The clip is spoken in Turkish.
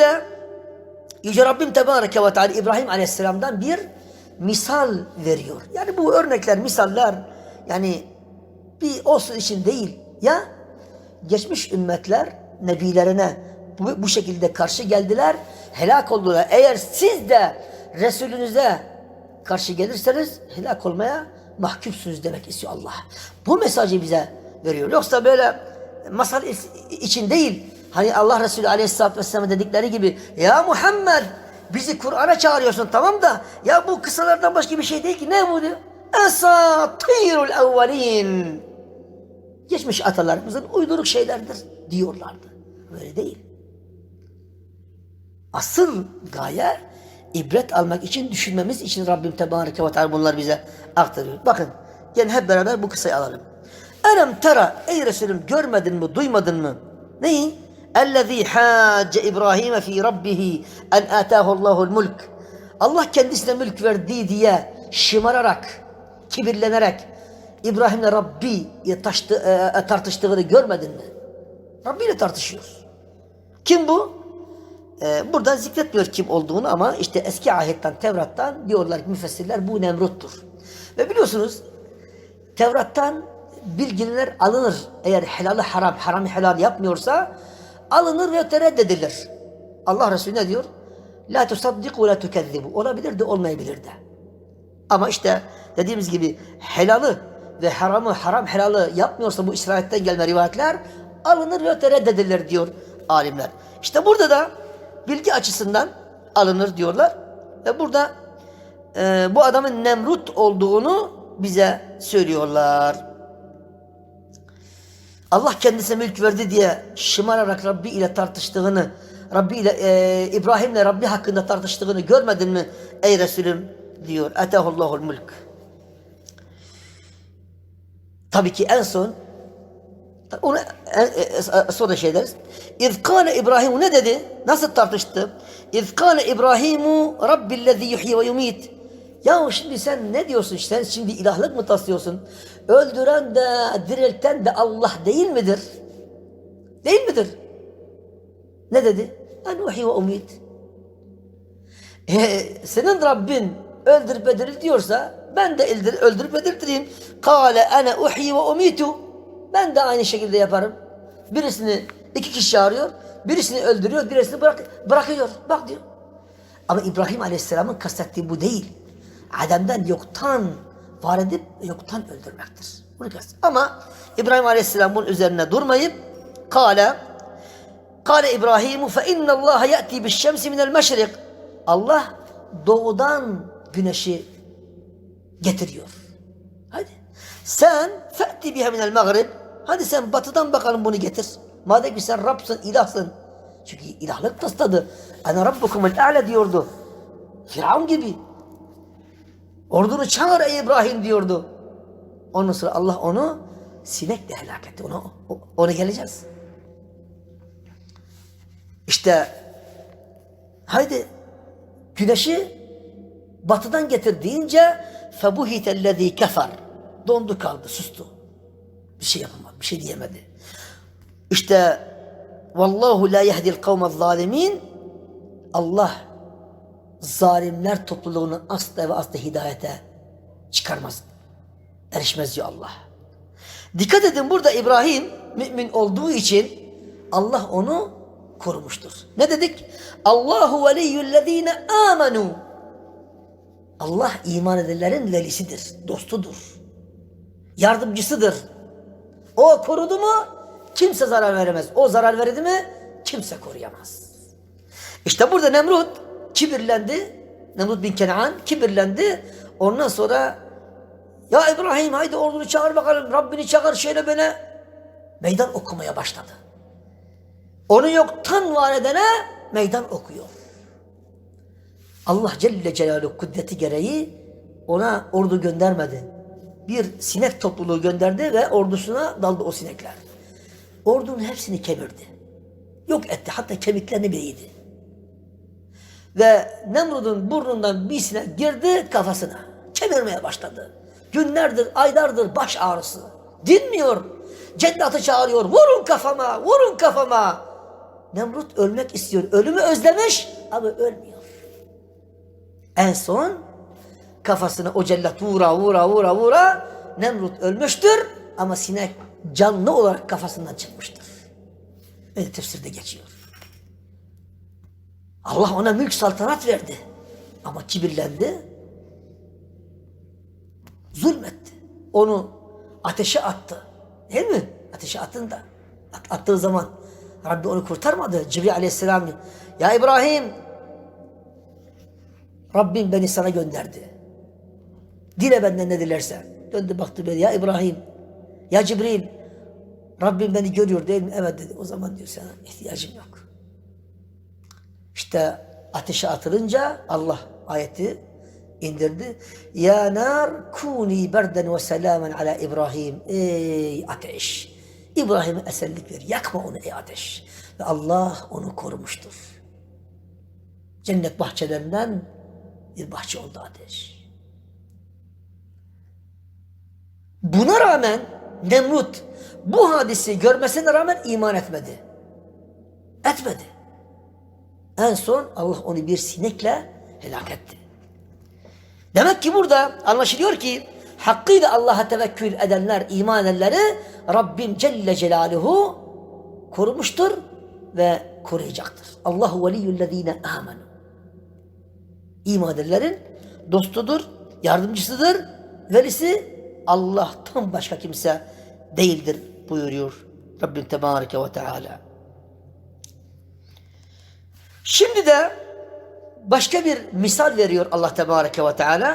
de Yüce Rabbim Tebareke ve Teala İbrahim Aleyhisselam'dan bir misal veriyor. Yani bu örnekler, misaller yani bir olsun için değil. Ya geçmiş ümmetler nebilerine bu, bu şekilde karşı geldiler, helak oldular. Eğer siz de Resulünüze karşı gelirseniz helak olmaya mahkumsunuz demek istiyor Allah. Bu mesajı bize veriyor. Yoksa böyle masal için değil. Hani Allah Resulü Aleyhisselatü Vesselam dedikleri gibi ya Muhammed bizi Kur'an'a çağırıyorsun tamam da ya bu kısalardan başka bir şey değil ki ne bu diyor. Esatirul evvelin. Geçmiş atalarımızın uyduruk şeylerdir diyorlardı. Böyle değil. Asıl gaye ibret almak için, düşünmemiz için Rabbim Tebareke ve Teala bunları bize aktarıyor. Bakın, gelin hep beraber bu kısayı alalım. Elem tera, ey Resulüm görmedin mi, duymadın mı? Neyi? اَلَّذ۪ي حَاجَ İbrahim ف۪ي رَبِّهِ اَنْ آتَاهُ اللّٰهُ الْمُلْكِ Allah kendisine mülk verdiği diye şımararak, kibirlenerek İbrahim'le Rabbi taştı, e, tartıştığını görmedin mi? Rabbi ile tartışıyor. Kim bu? Ee, burada zikretmiyor kim olduğunu ama işte eski ayetten, Tevrat'tan diyorlar ki müfessirler bu Nemrut'tur. Ve biliyorsunuz Tevrat'tan bilgiler alınır. Eğer helalı haram, haramı helal yapmıyorsa alınır ve reddedilir. Allah Resulü ne diyor? La tusaddiku la tukezzibu. Olabilir de olmayabilir de. Ama işte dediğimiz gibi helalı ve haramı haram helalı yapmıyorsa bu İsrail'den gelme rivayetler alınır ve reddedilir diyor alimler. İşte burada da bilgi açısından alınır diyorlar. Ve burada e, bu adamın Nemrut olduğunu bize söylüyorlar. Allah kendisine mülk verdi diye şımararak Rabbi ile tartıştığını, Rabbi ile e, İbrahim'le Rabbi hakkında tartıştığını görmedin mi ey Resulüm diyor. Etehullahul mülk. Tabii ki en son onu e, e, sonra şey deriz. İz kâle İbrahim ne dedi? Nasıl tartıştı? İz kâle İbrahimu Rabbillezî yuhyi ve yumit. Ya şimdi sen ne diyorsun? Sen şimdi ilahlık mı taslıyorsun? Öldüren de dirilten de Allah değil midir? Değil midir? Ne dedi? En uhyi ve umit. E, senin Rabbin öldürüp öldürür diyorsa ben de öldürüp öldürtüreyim. Kale ene uhyi ve umitu. Ben de aynı şekilde yaparım. Birisini iki kişi çağırıyor. Birisini öldürüyor, birisini bırak, bırakıyor. Bak diyor. Ama İbrahim Aleyhisselam'ın kastettiği bu değil. Adem'den yoktan var edip yoktan öldürmektir. Bunu kast. Ama İbrahim Aleyhisselam bunun üzerine durmayıp kâle kâle İbrahimu fe innallâhe ye'ti bişşemsi minel meşrik Allah doğudan güneşi getiriyor. Hadi. Sen fe'ti biha minel mağrib hadi sen batıdan bakalım bunu getir. Madem ki sen Rab'sın, ilahsın. Çünkü ilahlık tasladı. Ana Rabbukumul a'le diyordu. Firavun gibi. Ordunu çağır ey İbrahim diyordu. Ondan sonra Allah onu sinekle helak etti. Ona, ona geleceğiz. İşte haydi güneşi batıdan getir deyince febuhitellezî kefer. Dondu kaldı, sustu. Bir şey yapamadı, bir şey diyemedi. İşte vallahu la yehdil kavmez zalimin Allah zalimler topluluğunu asla ve asla hidayete çıkarmaz. Erişmez diyor Allah. Dikkat edin burada İbrahim mümin olduğu için Allah onu korumuştur. Ne dedik? Allahu veliyyüllezine amenu. Allah iman edenlerin velisidir, dostudur. Yardımcısıdır. O korudu mu kimse zarar veremez. O zarar verdi mi kimse koruyamaz. İşte burada Nemrut kibirlendi. Nemrut bin Kenan kibirlendi. Ondan sonra ya İbrahim haydi ordunu çağır bakalım. Rabbini çağır şöyle böyle. Meydan okumaya başladı. Onu yoktan var edene meydan okuyor. Allah Celle Celaluhu kudreti gereği ona ordu göndermedi. Bir sinek topluluğu gönderdi ve ordusuna daldı o sinekler. Ordunun hepsini kemirdi. Yok etti. Hatta kemiklerini bile yedi. Ve Nemrud'un burnundan bir sinek girdi kafasına. Kemirmeye başladı. Günlerdir, aylardır baş ağrısı. Dinmiyor. Cellatı çağırıyor. Vurun kafama, vurun kafama. Nemrut ölmek istiyor. Ölümü özlemiş ama ölmüyor. En son kafasına o cellat vura vura vura vura Nemrut ölmüştür ama sinek canlı olarak kafasından çıkmıştır. Öyle tefsirde geçiyor. Allah ona mülk saltanat verdi. Ama kibirlendi. Zulmetti. Onu ateşe attı. Değil mi? Ateşe attığında. at- Attığı zaman Rabbi onu kurtarmadı. Cibril aleyhisselam ya İbrahim Rabbim beni sana gönderdi. Dile benden ne dilersen. Döndü baktı beni ya İbrahim ya Cibril Rabbim beni görüyor değil mi? Evet dedi. O zaman diyor sana ihtiyacım yok. İşte ateşe atılınca Allah ayeti indirdi. Ya nar kuni berden ve selamen ala İbrahim. Ey ateş. İbrahim'e esenlik ver. Yakma onu ey ateş. Ve Allah onu korumuştur. Cennet bahçelerinden bir bahçe oldu ateş. Buna rağmen Nemrut bu hadisi görmesine rağmen iman etmedi. Etmedi. En son Allah onu bir sinekle helak etti. Demek ki burada anlaşılıyor ki hakkıyla Allah'a tevekkül edenler, iman edenleri Rabbim Celle Celaluhu korumuştur ve koruyacaktır. Allahu veliyyüllezine amenu. İman edenlerin dostudur, yardımcısıdır, velisi Allah'tan başka kimse değildir buyuruyor Rabbim Tebareke ve Teala. Şimdi de başka bir misal veriyor Allah Tebareke ve Teala.